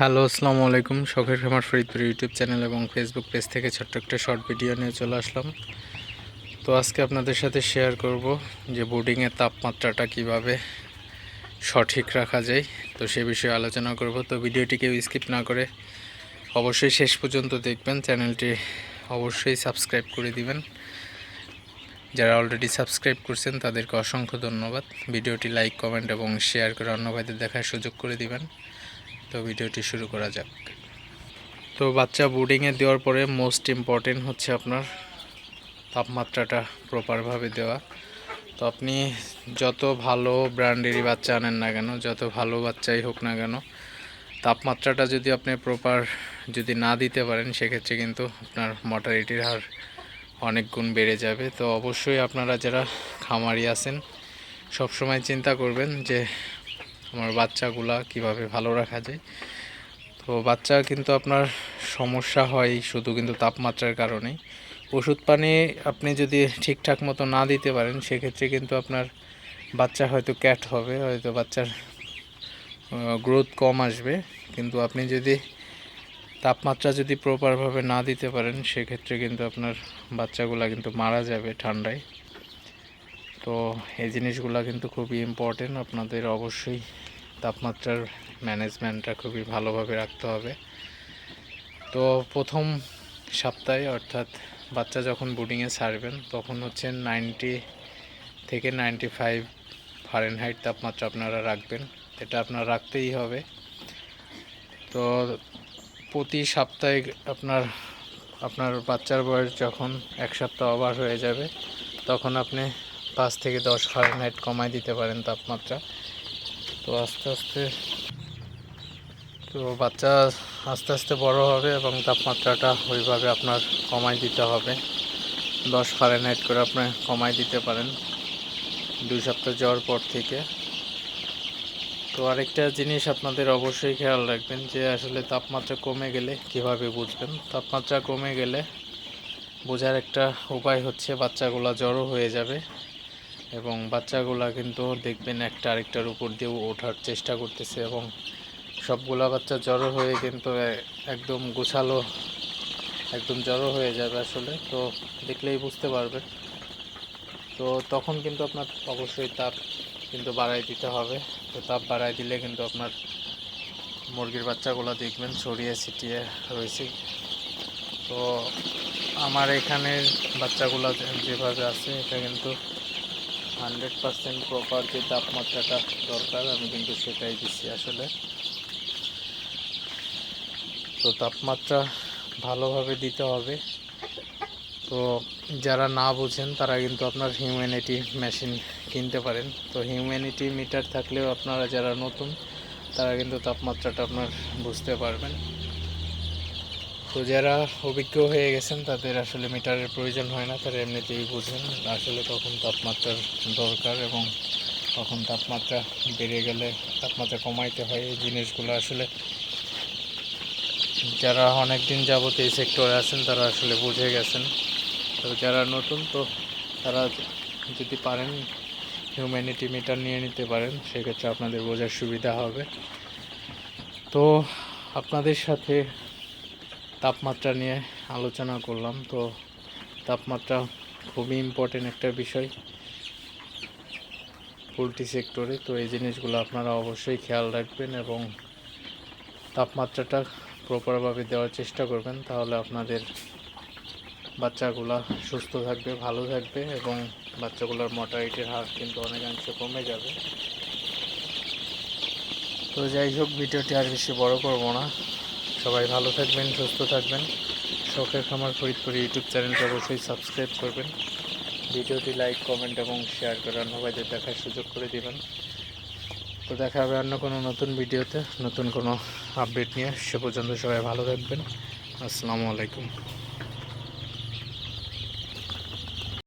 Hello, আসসালামু আলাইকুম। শখের খামার ফরিদপুর ইউটিউব চ্যানেল এবং ফেসবুক পেজ থেকে ছোট্ট একটা শর্ট ভিডিও নিয়ে চলে আসলাম। তো আজকে আপনাদের সাথে শেয়ার করব যে বোর্ডিংয়ের তাপমাত্রাটা কীভাবে সঠিক রাখা যায়, তো সে বিষয়ে আলোচনা করব। তো ভিডিওটিকে স্কিপ না করে অবশ্যই শেষ পর্যন্ত দেখবেন। চ্যানেলটি অবশ্যই সাবস্ক্রাইব করে দিবেন। যারা অলরেডি সাবস্ক্রাইব করছেন, তাদেরকে অসংখ্য ধন্যবাদ। ভিডিওটি লাইক কমেন্ট এবং শেয়ার করে অন্য ভাইদের দেখার সুযোগ করে দিবেন। তো ভিডিওটি শুরু করা যাক। তো বাচ্চা বোর্ডিংয়ে দেওয়ার পরে মোস্ট ইম্পর্টেন্ট হচ্ছে আপনার তাপমাত্রাটা প্রপারভাবে দেওয়া। তো আপনি যত ভালো ব্র্যান্ডেরই বাচ্চা আনেন না কেন, যত ভালো বাচ্চাই হোক না কেন, তাপমাত্রাটা যদি আপনি প্রপার যদি না দিতে পারেন, সেক্ষেত্রে কিন্তু আপনার মর্টালিটির হার অনেক গুণ বেড়ে যাবে। তো অবশ্যই আপনারা যারা খামারি আছেন, সবসময় চিন্তা করবেন যে আমার বাচ্চাগুলা কীভাবে ভালো রাখা যায়। তো বাচ্চা কিন্তু আপনার সমস্যা হয় শুধু কিন্তু তাপমাত্রার কারণেই। ওষুধ পানি আপনি যদি ঠিকঠাক মতো না দিতে পারেন, সেক্ষেত্রে কিন্তু আপনার বাচ্চা হয়তো ক্যাট হবে, হয়তো বাচ্চার গ্রোথ কম আসবে। কিন্তু আপনি যদি তাপমাত্রা যদি প্রপারভাবে না দিতে পারেন, সেক্ষেত্রে কিন্তু আপনার বাচ্চাগুলা কিন্তু মারা যাবে ঠান্ডায়। তো এই জিনিসগুলো কিন্তু খুবই ইম্পর্টেন্ট আপনাদের অবশ্যই তাপমাত্রার ম্যানেজমেন্টটা খুবই ভালোভাবে রাখতে হবে। তো প্রথম সপ্তাহে অর্থাৎ বাচ্চা যখন বোর্ডিংয়ে ছাড়বেন, তখন হচ্ছে নাইনটি থেকে নাইনটি ফাইভ ফারেনহাইট তাপমাত্রা আপনারা রাখবেন। এটা আপনার রাখতেই হবে। তো প্রতি সপ্তাহে আপনার আপনার বাচ্চার বয়স যখন এক সপ্তাহ ওভার হয়ে যাবে, তখন আপনি পাঁচ থেকে দশ ফারেনহাইট কমায় দিতে পারেন তাপমাত্রা। তো আস্তে আস্তে তো বাচ্চা আস্তে আস্তে বড় হবে এবং তাপমাত্রাটা ওইভাবে আপনার কমাই দিতে হবে। দশ ফারেনহাইট করে আপনি কমাই দিতে পারেন দুই সপ্তাহ যাওয়ার পর থেকে। তো আরেকটা জিনিস আপনাদের অবশ্যই খেয়াল রাখবেন যে আসলে তাপমাত্রা কমে গেলে কীভাবে বুঝবেন? তাপমাত্রা কমে গেলে বোঝার একটা উপায় হচ্ছে বাচ্চাগুলো জড়ো হয়ে যাবে। এবং বাচ্চাগুলা কিন্তু দেখবেন একটা আরেকটার উপর দিয়ে ওঠার চেষ্টা করতেছে এবং সবগুলা বাচ্চা জড়ো হয়ে কিন্তু একদম গোছালো, একদম জড়ো হয়ে যাবে আসলে। তো দেখলেই বুঝতে পারবেন। তো তখন কিন্তু আপনার অবশ্যই তাপ কিন্তু বাড়াই দিতে হবে। তো তাপ বাড়াই দিলে কিন্তু আপনার মুরগির বাচ্চাগুলো দেখবেন ছড়িয়ে ছিটিয়ে রয়েছে। তো আমার এখানের বাচ্চাগুলো যেভাবে আছে, এটা কিন্তু হান্ড্রেড পারসেন্ট প্রপার যে তাপমাত্রাটা দরকার, আমি কিন্তু সেটাই দিচ্ছি আসলে। তো তাপমাত্রা ভালোভাবে দিতে হবে। তো যারা না বুঝেন, তারা কিন্তু আপনার হিউম্যানিটি মেশিন কিনতে পারেন। তো হিউম্যানিটি মিটার থাকলেও আপনারা যারা নতুন, তারা কিন্তু তাপমাত্রাটা আপনার বুঝতে পারবেন। তো যারা অভিজ্ঞ হয়ে গেছেন, তাদের আসলে মিটারের প্রয়োজন হয় না, তারা এমনিতেই বুঝেন আসলে কখন তাপমাত্রার দরকার এবং কখন তাপমাত্রা বেড়ে গেলে তাপমাত্রা কমাইতে হয়। এই জিনিসগুলো আসলে যারা অনেক দিন যাবত এই সেক্টরে আছেন, তারা আসলে বুঝে গেছেন। তো যারা নতুন, তো তারা যদি পারেন হিউম্যানিটি মিটার নিয়ে নিতে পারেন, সেক্ষেত্রে আপনাদের বোঝার সুবিধা হবে। তো আপনাদের সাথে তাপমাত্রা নিয়ে আলোচনা করলাম। তো তাপমাত্রা খুবই ইম্পর্টেন্ট একটা বিষয় পোলট্রি সেক্টরে। তো এই জিনিসগুলো আপনারা অবশ্যই খেয়াল রাখবেন এবং তাপমাত্রাটা প্রপারভাবে দেওয়ার চেষ্টা করবেন। তাহলে আপনাদের বাচ্চাগুলা সুস্থ থাকবে, ভালো থাকবে এবং বাচ্চাগুলোর মর্টালিটির হার কিন্তু অনেকাংশে কমে যাবে। তো যাই হোক, ভিডিওটি আর বেশি বড় করব না। সবাই ভালো থাকবেন, সুস্থ থাকবেন। শখের খামার ফরিদপুর ইউটিউব চ্যানেলটা অবশ্যই সাবস্ক্রাইব করবেন। ভিডিওটি লাইক, কমেন্ট এবং শেয়ার করে অন্য ভাইদের দেখার সুযোগ করে দেবেন। তো দেখা হবে অন্য কোনো নতুন ভিডিওতে, নতুন কোনো আপডেট নিয়ে। সে পর্যন্ত সবাই ভালো থাকবেন। আসসালামু আলাইকুম।